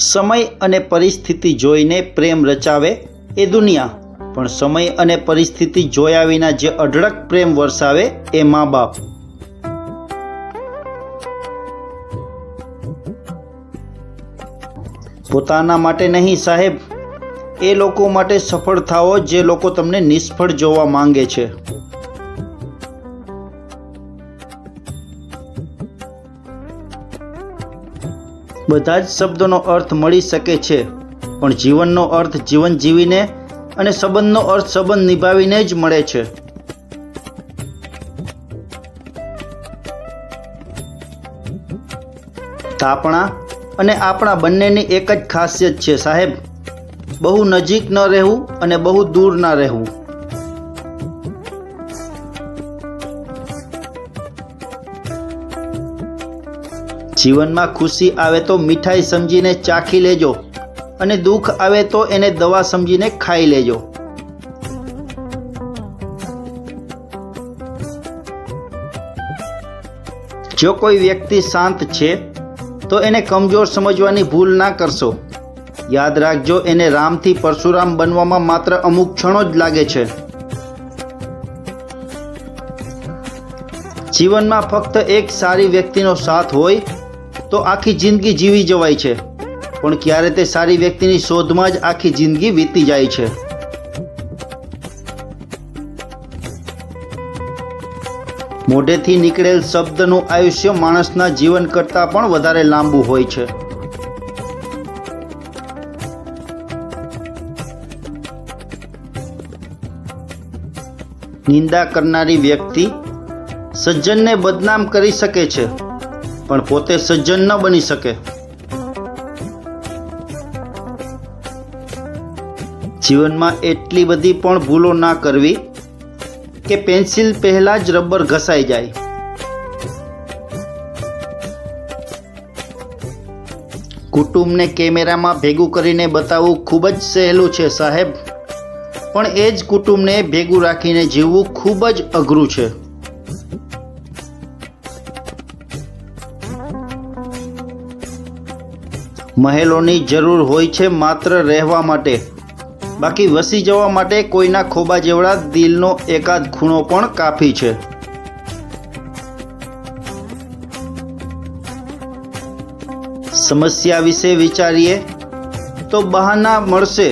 સમય અને પરિસ્થિતિ જોઈને પ્રેમ રચાવે એ દુનિયા. પણ સમય અને પરિસ્થિતિ જોયા વિના જે અઢળક પ્રેમ વરસાવે એ મા બાપ. પોતાના માટે નહીં સાહેબ, એ લોકો માટે સફળ થાઓ જે લોકો તમને નિષ્ફળ જોવા માંગે છે. બધા જ શબ્દોનો અર્થ મળી શકે છે. પણ જીવનનો અર્થ જીવન જીવીને અને સંબંધનો અર્થ સંબંધ નિભાવીને જ મળે છે. તાપણા અને આપણા બંનેની એક જ ખાસિયત છે સાહેબ. બહુ નજીક ન રહેવું અને બહુ દૂર ના રહેવું. જીવનમાં ખુશી આવે તો મીઠાઈ સમજીને ચાખી લેજો અને દુઃખ આવે તો એને દવા સમજીને ખાઈ લેજો. જો કોઈ વ્યક્તિ શાંત છે, તો એને કમજોર સમજવાની ભૂલ ના કરશો. યાદ રાખજો, એને રામથી પરશુરામ બનવામાં માત્ર અમુક ક્ષણો જ લાગે છે. જીવનમાં ફક્ત એક સારી વ્યક્તિનો સાથ હોય તો આખી જિંદગી જીવી જવાય છે. પણ ક્યારે તે સારી વ્યક્તિની શોધમાં જ આખી જિંદગી વીતી જાય છે. મોઢેથી નીકળેલ શબ્દનું આયુષ્ય માણસના જીવન કરતાં પણ વધારે લાંબુ હોય છે. નિંદા કરનારી વ્યક્તિ સજ્જનને બદનામ કરી શકે છે. પણ પોતે સજ્જન ન બની શકે. જીવનમાં એટલી બધી પણ ભૂલો ના કરવી કે પેન્સિલ પહેલાં જ રબર ઘસાઈ જાય. કુટુંબને કેમેરામાં ભેગું કરીને બતાવવું ખૂબ જ સહેલું છે સાહેબ. પણ એ જ કુટુંબને ભેગું રાખીને જીવવું ખૂબ જ અઘરું છે. મહેલોની જરૂર હોય છે માત્ર રહેવા માટે. બાકી વસી જવા માટે કોઈના ખોબા જેવડા દિલનો એકાદ ખૂણો પણ કાફી છે. સમસ્યા વિશે વિચારીએ તો બહાના મળશે,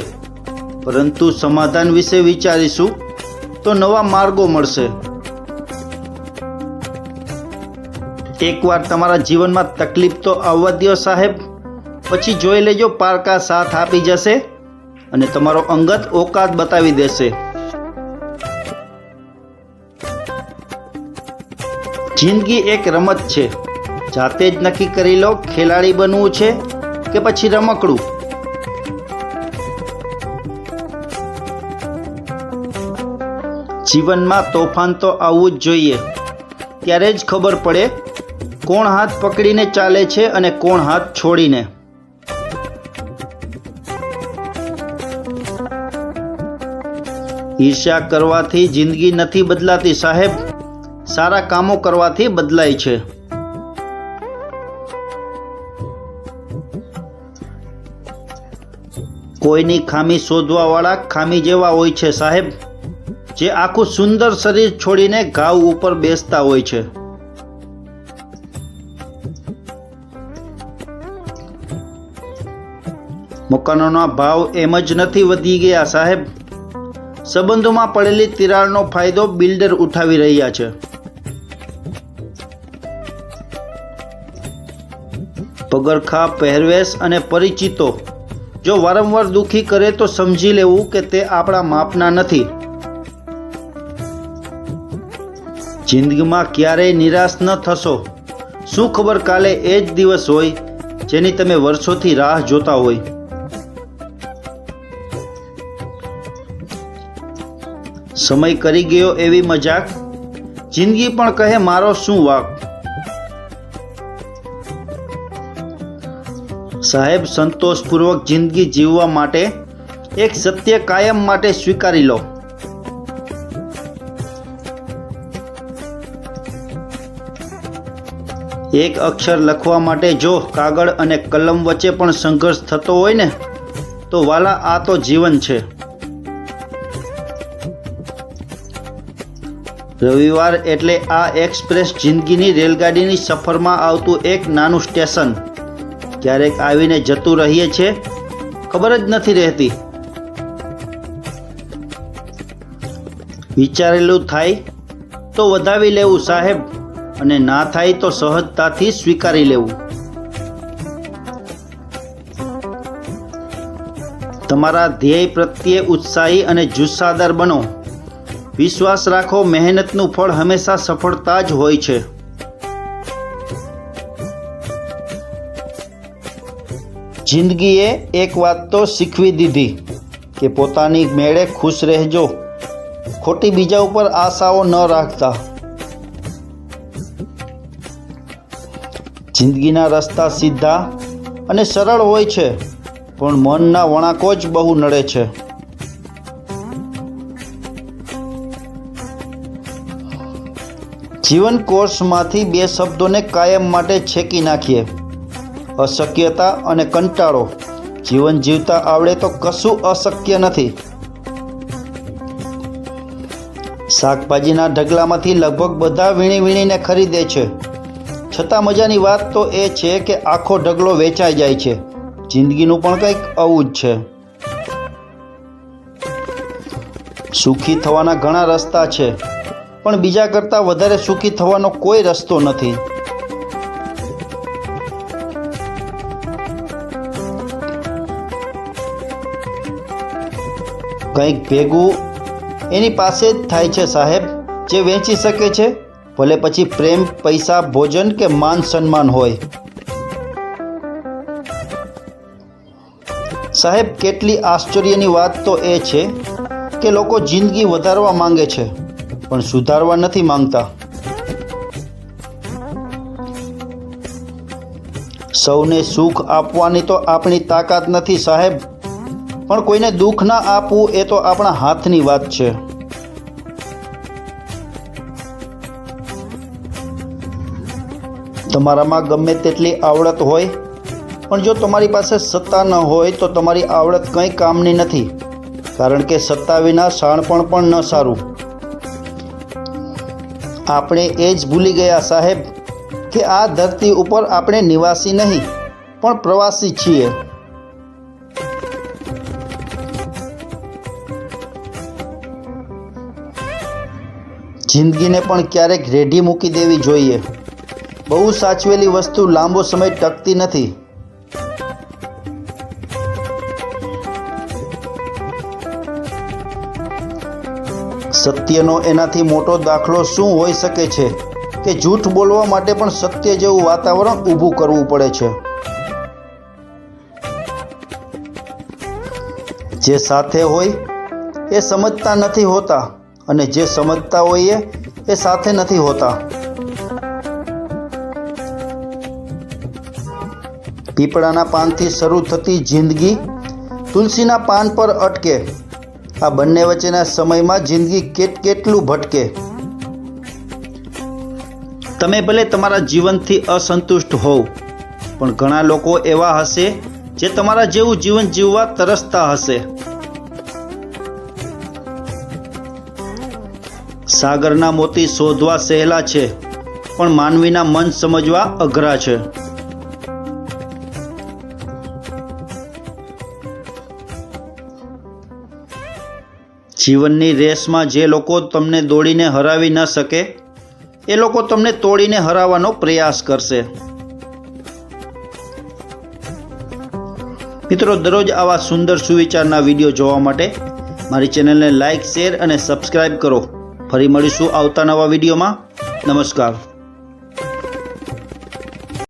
પરંતુ સમાધાન વિશે વિચારીશું તો નવા માર્ગો મળશે. એકવાર તમારા જીવનમાં તકલીફ તો આવવા દો સાહેબ. પછી જોઈ લેજો પારકા સાથ આપી જશે અને તમારો અંગત ઓકાત બતાવી દેશે. જિંદગી એક રમત છે. જાતે જ નક્કી કરી લો ખેલાડી બનવું છે કે પછી રમકડું. જીવનમાં તોફાન તો આવવું જ જોઈએ. ત્યારે જ ખબર પડે કોણ હાથ પકડીને ચાલે છે અને કોણ હાથ છોડીને. ઈર્ષ્યા કરવાથી જિંદગી નથી બદલાતી સાહેબ. સારા કામો કરવાથી બદલાય છે. કોઈની ખામી શોધવાવાળા ખામી જેવા હોય છે સાહેબ. જે આખું સુંદર શરીર છોડીને ઘાવ ઉપર બેસતા હોય છે. મકાનોના ભાવ એમ જ નથી વધી ગયા સાહેબ. સંબંધોમાં પડેલી તિરાડનો ફાયદો બિલ્ડર ઉઠાવી રહ્યા છે. પગરખા, પહેરવેશ અને પરિચિતો. જો વારંવાર દુખી કરે તો સમજી લેવું કે તે આપણા માપના નથી. જિંદગીમાં ક્યારેય નિરાશ ન થશો. શું ખબર કાલે એ જ દિવસ હોય જેની તમે વર્ષોથી રાહ જોતા હોય. સમય કરી ગયો એવી મજાક? જિંદગી પણ કહે મારો શું વાક? સાહેબ, સંતોષપૂર્વક જિંદગી જીવવા માટે એક સત્ય કાયમ માટે સ્વીકારી લો. એક અક્ષર લખવા માટે જો કાગળ અને કલમ વચ્ચે પણ સંઘર્ષ થતો હોય ને, તો વાલા આ તો જીવન છે. રવિવાર એટલે આ એક્સપ્રેસ જિંદગીની રેલગાડીની સફરમાં આવતું એક નાનું સ્ટેશન. ક્યારેક આવીને જતું રહીએ છે, ખબર જ નથી રહેતી. વિચારેલું થાય તો વધાવી લેવું સાહેબ, અને ના થાય તો સહજતાથી સ્વીકારી લેવું. તમારા ધ્યેય પ્રત્યે ઉત્સાહી અને જુસ્સાદાર બનો. વિશ્વાસ રાખો, મહેનતનું ફળ હંમેશા સફળતા જ હોય છે. જિંદગીએ એક વાત તો શીખવી દીધી, કે પોતાની મેળે ખુશ રહેજો. ખોટી બીજા ઉપર આશાઓ ન રાખતા. જિંદગીના રસ્તા સીધા અને સરળ હોય છે, પણ મનના વણાકો જ બહુ નડે છે. જીવન કોર્સમાંથી બે શબ્દોને કાયમ માટે છેકી નાખીએ. અશક્યતા અને કંટાળો. જીવન જીવતા આવડે તો કશું અશક્ય નથી. શાકભાજીના ઢગલામાંથી લગભગ બધા વીણી વીણીને ખરીદે છે. છતાં મજાની વાત તો એ છે કે આખો ઢગલો વેચાઈ જાય છે. જિંદગીનું પણ કંઈક આવું જ છે. સુખી થવાના ઘણા રસ્તા છે. પણ બીજા કરતાં વધારે સુખી થવાનો કોઈ રસ્તો નથી. કંઈક ભેગું એની પાસે જ થાય છે સાહેબ. જે વેચી શકે છે, ભલે પછી પ્રેમ, પૈસા, ભોજન કે માન સન્માન હોય. સાહેબ, કેટલી આશ્ચર્યની વાત તો એ છે કે લોકો જિંદગી વધારવા માંગે છે. પણ સુધારવા નથી માંગતા. સૌને સુખ આપવાની તો આપણી તાકાત નથી સાહેબ. પણ કોઈને દુઃખ ના આપવું એ તો આપણા હાથની વાત છે. તમારામાં ગમે તેટલી આવડત હોય, પણ જો તમારી પાસે સત્તા ન હોય તો તમારી આવડત કંઈ કામની નથી. કારણ કે સત્તા વિના શાણપણ પણ ન સારું. આપણે એ જ ભૂલી ગયા સાહેબ કે આ ધરતી ઉપર આપણે નિવાસી નહીં, પણ પ્રવાસી છીએ. જિંદગીને પણ ક્યારેક રેઢી મૂકી દેવી જોઈએ. બહુ સાચવેલી વસ્તુ લાંબો સમય ટકતી નથી. સત્યનો એનાથી મોટો દાખલો શું હોઈ શકે છે? કે જૂઠ બોલવા માટે પણ સત્ય જેવું વાતાવરણ ઊભું કરવું પડે છે. જે સાથે હોય, એ સમજતા નથી હોતા અને જે સમજતા હોઈએ, એ સાથે નથી હોતા. પીપળાના પાનથી શરૂ થતી જિંદગી તુલસીના પાન પર અટકે આ બંને વચ્ચેના સમયમાં જિંદગી કેટ કેટલું ભટકે? તમે ભલે તમારા જીવનથી અસંતુષ્ટ હોવ, પણ ઘણા લોકો એવા હશે જે તમારા જેવું જીવન જીવવા તરસતા હશે. સાગરના મોતી શોધવા સહેલા છે, પણ માનવીના મન સમજવા અઘરા છે. જીવનની રેસમાં જે લોકો તમને દોડીને હરાવી ન શકે, એ લોકો તમને તોડીને હરાવવાનો પ્રયાસ કરશે. મિત્રો, દરરોજ આવા સુંદર સુવિચારના વીડિયો જોવા માટે મારી ચેનલને લાઇક શેર અને સબસ્ક્રાઇબ કરો. ફરી મળીશું આવતા નવા વિડીયોમાં. નમસ્કાર.